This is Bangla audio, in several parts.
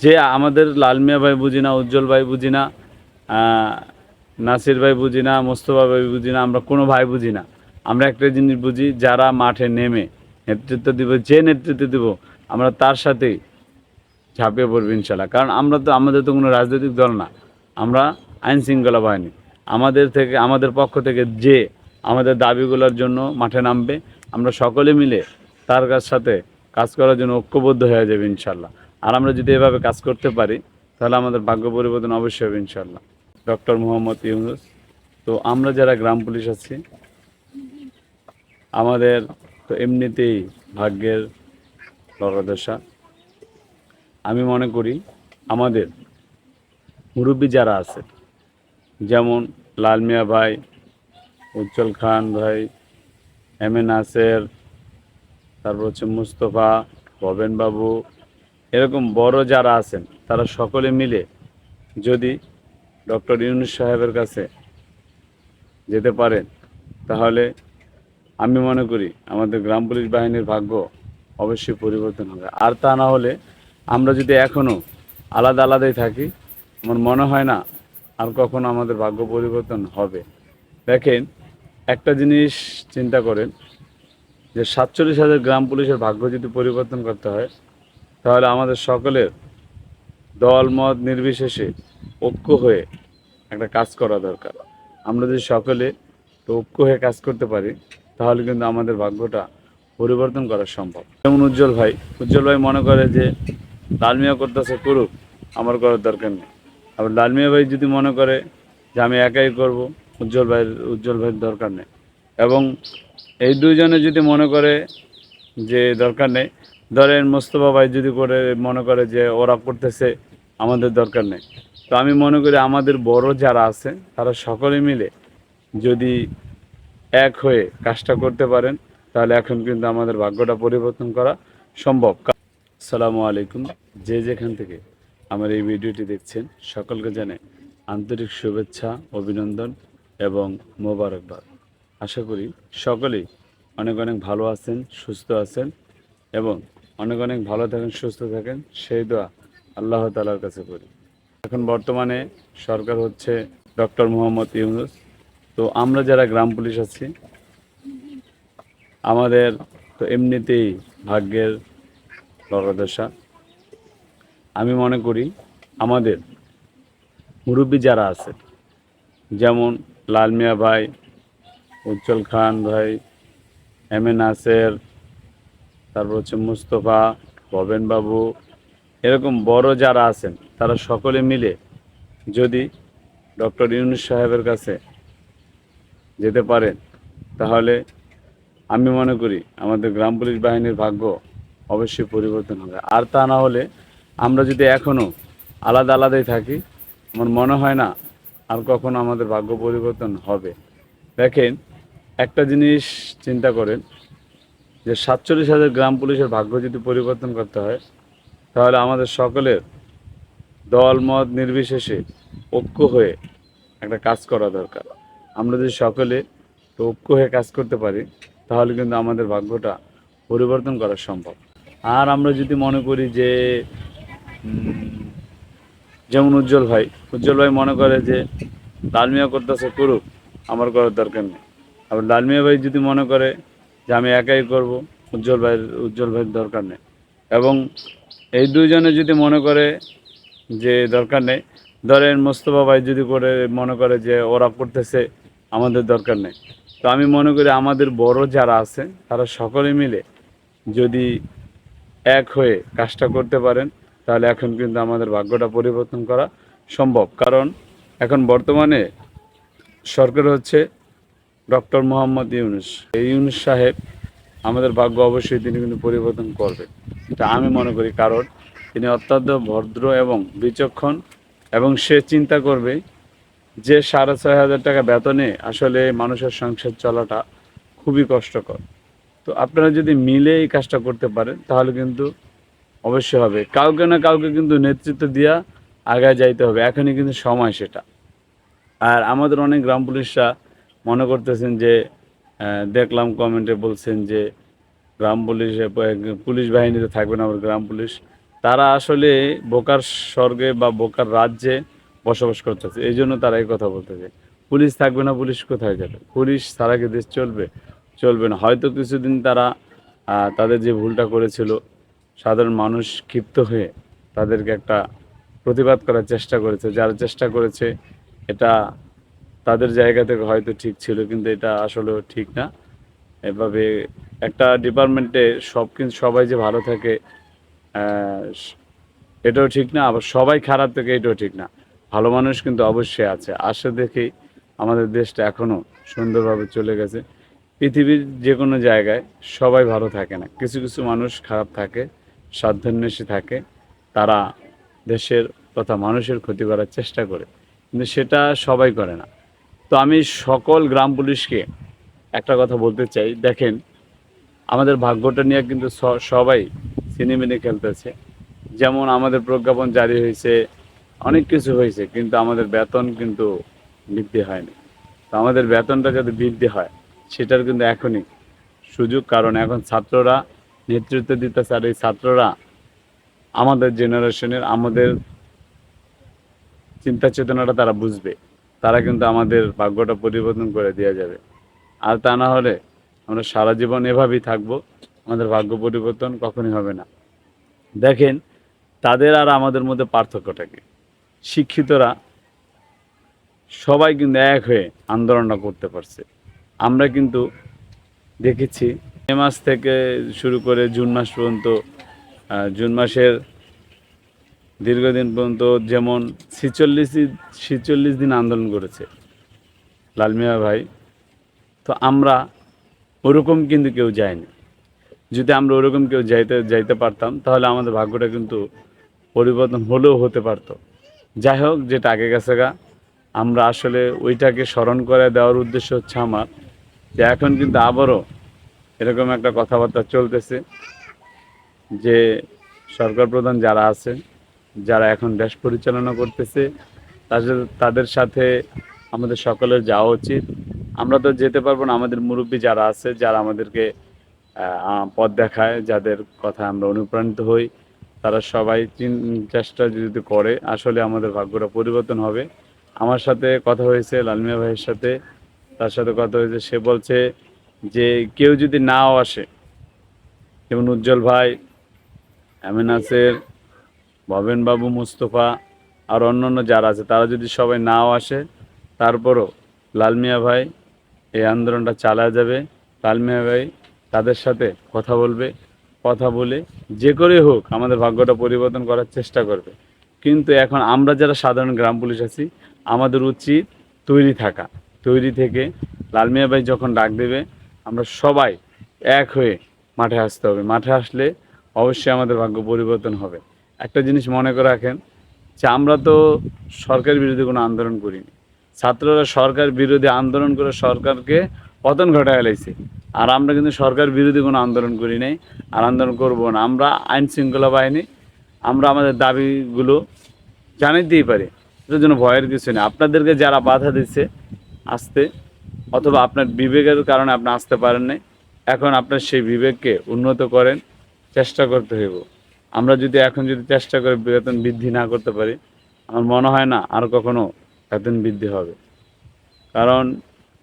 যে আমাদের লালমিয়া ভাই বুঝি না উজ্জ্বল ভাই বুঝি না নাসির ভাই বুঝি না মোস্তফা ভাই বুঝি না আমরা কোনো ভাই বুঝি না আমরা একটা জিনিস বুঝি, যারা মাঠে নেমে নেতৃত্ব দিব, যে নেতৃত্ব দিব, আমরা তার সাথেই ঝাঁপিয়ে পড়ব ইনশাল্লাহ। কারণ আমরা তো, আমাদের তো কোনো রাজনৈতিক দল না। আমরা আইন শৃঙ্খলা বাহিনী। আমাদের থেকে, আমাদের পক্ষ থেকে যে আমাদের দাবিগুলোর জন্য মাঠে নামবে, আমরা সকলে মিলে তার কাছ সাথে কাজ করার জন্য ঐক্যবদ্ধ হয়ে যাবে ইনশাল্লাহ। আর আমরা যদি এভাবে কাজ করতে পারি, তাহলে আমাদের ভাগ্য পরিবর্তন অবশ্যই হবে ইনশাল্লাহ ডক্টর মোহাম্মদ ইউনুস, তো আমরা যারা গ্রাম পুলিশ আছি, আমাদের তো এমনিতেই ভাগ্যের লড়াদশা আমি মনে করি আমাদের মুরব্বী যারা আছে, যেমন লাল মিয়া ভাই, উজ্জ্বল খান ভাই, এম এ নাসের, তারপর হচ্ছে মুস্তফা ভবেন বাবু এরকম বড় যারা আছেন, তারা সকলে মিলে যদি ডক্টর ইউনুস সাহেবের কাছে যেতে পারেন, তাহলে আমি মনে করি আমাদের গ্রাম পুলিশ বাহিনীর ভাগ্য অবশ্যই পরিবর্তন হবে। আর তা না হলে আমরা যদি এখনও আলাদা আলাদাই থাকি, আমার মনে হয় না আর কখনো আমাদের ভাগ্য পরিবর্তন হবে। দেখেন, একটা জিনিস চিন্তা করেন, যে সাতচল্লিশ হাজার গ্রাম পুলিশের ভাগ্য যদি পরিবর্তন করতে হয় তাহলে আমাদের সকলের দল, মত নির্বিশেষে ঐক্য হয়ে একটা কাজ করা দরকার। আমরা যদি সকলে ঐক্য হয়ে কাজ করতে পারি, তাহলে কিন্তু আমাদের ভাগ্যটা পরিবর্তন করা সম্ভব। যেমন উজ্জ্বল ভাই উজ্জ্বল ভাই মনে করে যে লালমিয়া করতেছে করুক, আমার করার দরকার নেই। আবার লালমিয়া ভাই যদি মনে করে যে, আমি একাই করব, উজ্জ্বল ভাইয়ের উজ্জ্বল ভাইয়ের দরকার নেই। এবং এই দুইজনে যদি মনে করে যে, দরকার নেই ধরেন মোস্তফা ভাই যদি করে, মনে করে যে ওরা করতেছে, আমাদের দরকার নেই। তো আমি মনে করি আমাদের বড় যারা আছে, তারা সকলে মিলে যদি এক হয়ে কাজটা করতে পারেন, তাহলে এখন কিন্তু আমাদের ভাগ্যটা পরিবর্তন করা সম্ভব। আসসালামু আলাইকুম। যে যেখান থেকে আমার এই ভিডিওটি দেখছেন, সকলকে জানে আন্তরিক শুভেচ্ছা, অভিনন্দন এবং মোবারকবাদ। আশা করি সকলেই অনেক অনেক ভালো আছেন, সুস্থ আছেন এবং অনেক অনেক ভালো থাকেন, সুস্থ থাকেন। সেই দোয়া আল্লাহ তালার কাছে করি। এখন বর্তমানে সরকার হচ্ছে ডক্টর মোহাম্মদ ইউনুস। তো আমরা যারা গ্রাম পুলিশ আছি, আমাদের তো এমনিতেই ভাগ্যের লড়াদশা আমি মনে করি আমাদের মুরব্বী যারা আছে, যেমন লাল মিয়া ভাই, উজ্জ্বল খান ভাই, এম এ নাসের তারপর হচ্ছে মুস্তফা বাবু, এরকম বড় যারা আছেন, তারা সকলে মিলে যদি ডক্টর ইউনুস সাহেবের কাছে যেতে পারেন, তাহলে আমি মনে করি আমাদের গ্রাম পুলিশ বাহিনীর ভাগ্য অবশ্যই পরিবর্তন হবে। আর তা না হলে আমরা যদি এখনও আলাদা আলাদাই থাকি, আমার মনে হয় না আর কখনো আমাদের ভাগ্য পরিবর্তন হবে। দেখেন, একটা জিনিস চিন্তা করেন যে সাতচল্লিশ হাজার গ্রাম পুলিশের ভাগ্য যদি পরিবর্তন করতে হয়, তাহলে আমাদের সকলের দল, মত নির্বিশেষে ঐক্য হয়ে একটা কাজ করা দরকার। আমরা যদি সকলে ঐক্য হয়ে কাজ করতে পারি, তাহলে কিন্তু আমাদের ভাগ্যটা পরিবর্তন করা সম্ভব। আর আমরা যদি মনে করি যে যেমন উজ্জ্বল ভাই উজ্জ্বল ভাই মনে করে যে, লালমিয়া করতেছে করুক, আমার করার দরকার নেই। আবার লালমিয়া ভাই যদি মনে করে যে আমি একাই করব, উজ্জ্বল ভাইয়ের উজ্জ্বল ভাইয়ের দরকার নেই। এবং এই দুইজনে যদি মনে করে যে দরকার নেই, ধরেন মোস্তফা ভাই যদি করে, মনে করে যে ওরা করতেছে, আমাদের দরকার নেই। তো আমি মনে করি আমাদের বড় যারা আছে, তারা সকলে মিলে যদি এক হয়ে কাজটা করতে পারেন, তাহলে এখন কিন্তু আমাদের ভাগ্যটা পরিবর্তন করা সম্ভব। কারণ এখন বর্তমানে সরকার হচ্ছে ডক্টর মোহাম্মদ ইউনুস। এই ইউনুস সাহেব আমাদের ভাগ্য অবশ্যই তিনি কিন্তু পরিবর্তন করবে। এটা আমি মনে করি কারণ তিনি অত্যন্ত ভদ্র এবং বিচক্ষণ এবং সে চিন্তা করবে যে সাড়ে ছয় হাজার টাকা বেতনে আসলে মানুষের সংসার চলাটা খুবই কষ্টকর। তো আপনারা যদি মিলে এই কাজটা করতে পারেন, তাহলে কিন্তু অবশ্যই হবে। কাউকে না কাউকে কিন্তু নেতৃত্ব দিয়া আগায় যাইতে হবে। এখনই কিন্তু সময় সেটা। আর আমাদের অনেক গ্রাম পুলিশরা মনে করতেছেন যে দেখলাম কমেন্টে বলছেন যে, গ্রাম পুলিশ পুলিশ বাহিনীতে থাকবে না আমার গ্রাম পুলিশ। তারা আসলে বোকার স্বর্গে বা বোকার রাজ্যে বসবাস করতেছে। এই জন্য তারা এই কথা বলতেছে। পুলিশ থাকবে না, পুলিশ কোথায় যাবে? পুলিশ ছাড়া কি দেশ চলবে? চলবে না। হয়তো কিছুদিন তারা তাদের যে ভুলটা করেছিল, সাধারণ মানুষ ক্ষিপ্ত হয়ে তাদেরকে একটা প্রতিবাদ করার চেষ্টা করেছে। যারা চেষ্টা করেছে, এটা তাদের জায়গা থেকে হয়তো ঠিক ছিল, কিন্তু এটা আসলেও ঠিক না। এভাবে একটা ডিপার্টমেন্টে সব কিন্তু সবাই যে ভালো থাকে এটাও ঠিক না, আবার সবাই খারাপ থেকে, এটাও ঠিক না। ভালো মানুষ কিন্তু অবশ্যই আছে। আসে দেখেই আমাদের দেশটা এখনও সুন্দরভাবে চলে গেছে। পৃথিবীর যে কোনো জায়গায় সবাই ভালো থাকে না। কিছু কিছু মানুষ খারাপ থাকে, সাধ্যান্বেষী থাকে, তারা দেশের তথা মানুষের ক্ষতি করার চেষ্টা করে, কিন্তু সেটা সবাই করে না। তো আমি সকল গ্রাম পুলিশকে একটা কথা বলতে চাই। দেখেন, আমাদের ভাগ্যটা নিয়ে কিন্তু সবাই সিনেমিনে খেলতেছে। যেমন আমাদের প্রজ্ঞাপন জারি হয়েছে, অনেক কিছু হয়েছে, কিন্তু আমাদের বেতন কিন্তু বৃদ্ধি হয়নি। তো আমাদের বেতনটা যাতে বৃদ্ধি হয়, সেটার কিন্তু এখনই সুযোগ, কারণ এখন ছাত্ররা নেতৃত্ব দিতেছে, আর এই ছাত্ররা আমাদের জেনারেশনের আমাদের চিন্তা চেতনাটা তারা বুঝবে। তারা কিন্তু আমাদের ভাগ্যটা পরিবর্তন করে দেওয়া যাবে। আর তা না হলে আমরা সারা জীবন এভাবেই থাকব, আমাদের ভাগ্য পরিবর্তন কখনই হবে না। দেখেন, তাদের আর আমাদের মধ্যে পার্থক্যটা কি? শিক্ষিতরা সবাই কিন্তু এক হয়ে আন্দোলনটা করতে পারছে। আমরা কিন্তু দেখেছি, মে মাস থেকে শুরু করে জুন মাস পর্যন্ত জুন মাসের দীর্ঘদিন পর্যন্ত যেমন ছিচল্লিশ ছিচল্লিশ দিন আন্দোলন করেছে লালমিয়া ভাই, তো আমরা ওরকম কিন্তু কেউ যায়নি। যদি আমরা ওরকম কেউ যাইতে যাইতে পারতাম, তাহলে আমাদের ভাগ্যটা কিন্তু পরিবর্তন হলেও হতে পারতো। যাই হোক, যেটা আগে গেছে গা, আমরা আসলে ওইটাকে স্মরণ করে দেওয়ার উদ্দেশ্য হচ্ছে আমার যে এখন কিন্তু আবারও এরকম একটা কথাবার্তা চলতেছে যে সরকার প্রধান যারা আছে যারা এখন দেশ পরিচালনা করতেছে, তাদের তাদের সাথে আমাদের সকলের যাওয়া উচিত। আমরা তো যেতে পারব না, আমাদের মুরব্বী যারা আছে, যারা আমাদেরকে পথ দেখায়, যাদের কথা আমরা অনুপ্রাণিত হই, তারা সবাই চেষ্টা যদি করে, আসলে আমাদের ভাগ্যটা পরিবর্তন হবে। আমার সাথে কথা হয়েছে লালমিয়া ভাইয়ের সাথে, তার সাথে কথা হয়েছে, সে বলছে যে কেউ যদি নাও আসে, যেমন উজ্জ্বল ভাই নাসের ভবেন বাবু, মুস্তফা আর অন্যান্য যারা আছে, তারা যদি সবাই নাও আসে, তারপরও লালমিয়া ভাই এই আন্দোলনটা চালা যাবে। লালমিয়া ভাই তাদের সাথে কথা বলবে, কথা বলে যে করে হোক আমাদের ভাগ্যটা পরিবর্তন করার চেষ্টা করবে। কিন্তু এখন আমরা যারা সাধারণ গ্রাম পুলিশ আছি, আমাদের উচিত তৈরি থাকা। তৈরি থেকে লালমিয়া ভাই যখন ডাক দেবে, আমরা সবাই এক হয়ে মাঠে আসতে হবে। মাঠে আসলে অবশ্যই আমাদের ভাগ্য পরিবর্তন হবে। একটা জিনিস মনে করে রাখেন যে আমরা তো সরকার বিরোধী কোনো আন্দোলন করিনি। ছাত্ররা সরকার বিরোধী আন্দোলন করে সরকারকে পতন ঘটায় ফেলাইছে আর আমরা কিন্তু সরকার বিরোধী কোনো আন্দোলন করি নাই, আর আন্দোলন করব না। আমরা আইন শৃঙ্খলা বাহিনী, আমরা আমাদের দাবিগুলো জানাইতেই পারি। এটার জন্য ভয়ের কিছু নেই। আপনাদেরকে যারা বাধা দিচ্ছে আসতে, অথবা আপনার বিবেকের কারণে আপনি আসতে পারেন নাই, এখন আপনার সেই বিবেককে উন্নত করেন, চেষ্টা করতে হইব। আমরা যদি এখন যদি চেষ্টা করে বেতন বৃদ্ধি না করতে পারি, আমার মনে হয় না আর কখনো বেতন বৃদ্ধি হবে। কারণ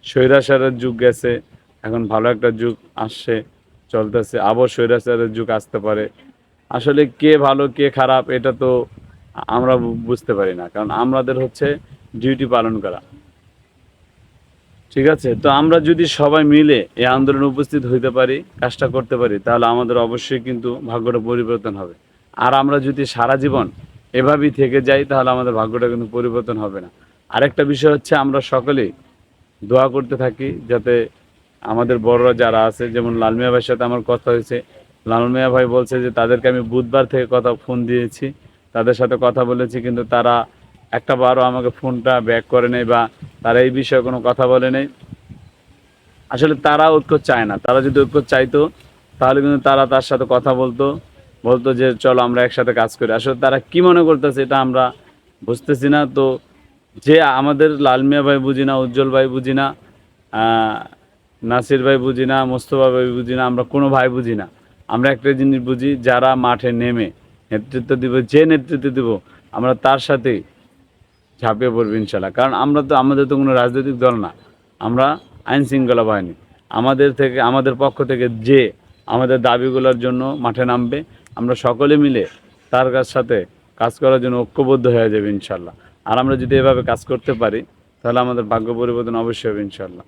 স্বৈরাচারের যুগ গেছে, এখন ভালো একটা যুগ আসছে, চলতেছে। আবার স্বৈরাচারের যুগ আসতে পারে। আসলে কে ভালো, কে খারাপ, এটা তো আমরা বুঝতে পারি না। কারণ আমাদের হচ্ছে ডিউটি পালন করা। ঠিক আছে? তো আমরা যদি সবাই মিলে এই আন্দোলনে উপস্থিত হইতে পারি, কাজটা করতে পারি, তাহলে আমাদের অবশ্যই কিন্তু ভাগ্যটা পরিবর্তন হবে। আর আমরা যদি সারা জীবন এভাবেই থেকে যাই, তাহলে আমাদের ভাগ্যটা কিন্তু পরিবর্তন হবে না। আরেকটা বিষয় হচ্ছে, আমরা সকলেই দোয়া করতে থাকি যাতে আমাদের বড়রা যারা আছে, যেমন লালমিয়া ভাইয়ের সাথে আমার কথা হয়েছে। লালমিয়া ভাই বলছে যে, তাদেরকে আমি বুধবার থেকে কথা, ফোন দিয়েছি। তাদের সাথে কথা বলেছি, কিন্তু তারা একটা বারও আমাকে ফোনটা ব্যাক করে নেই বা তারা এই বিষয়ে কোনো কথা বলে নেই। আসলে তারা ঐক্য চায় না। তারা যদি ঐক্য চাইতো, তাহলে কিন্তু তারা তার সাথে কথা বলতো। বলতো যে, চলো আমরা একসাথে কাজ করি। আসলে তারা কি মনে করতেছে এটা আমরা বুঝতেছি না। তো যে আমাদের লালমিয়া ভাই বুঝি না, উজ্জ্বল ভাই বুঝি না নাসির ভাই বুঝি না, মোস্তফা ভাই বুঝি না, আমরা কোনো ভাই বুঝি না। আমরা একটা জিনিস বুঝি, যারা মাঠে নেমে নেতৃত্ব দিব, যে নেতৃত্ব দিব, আমরা তার সাথেই ঝাঁপিয়ে পড়বে ইনশাল্লাহ কারণ আমরা তো, আমাদের তো কোনো রাজনৈতিক দল না। আমরা আইন শৃঙ্খলা বাহিনী। আমাদের থেকে, আমাদের পক্ষ থেকে যে আমাদের দাবিগুলোর জন্য মাঠে নামবে, আমরা সকলে মিলে তার কাছ সাথে কাজ করার জন্য ঐক্যবদ্ধ হয়ে যাবে ইনশাল্লাহ আর আমরা যদি এভাবে কাজ করতে পারি, তাহলে আমাদের ভাগ্য পরিবর্তন অবশ্যই হবে ইনশাল্লাহ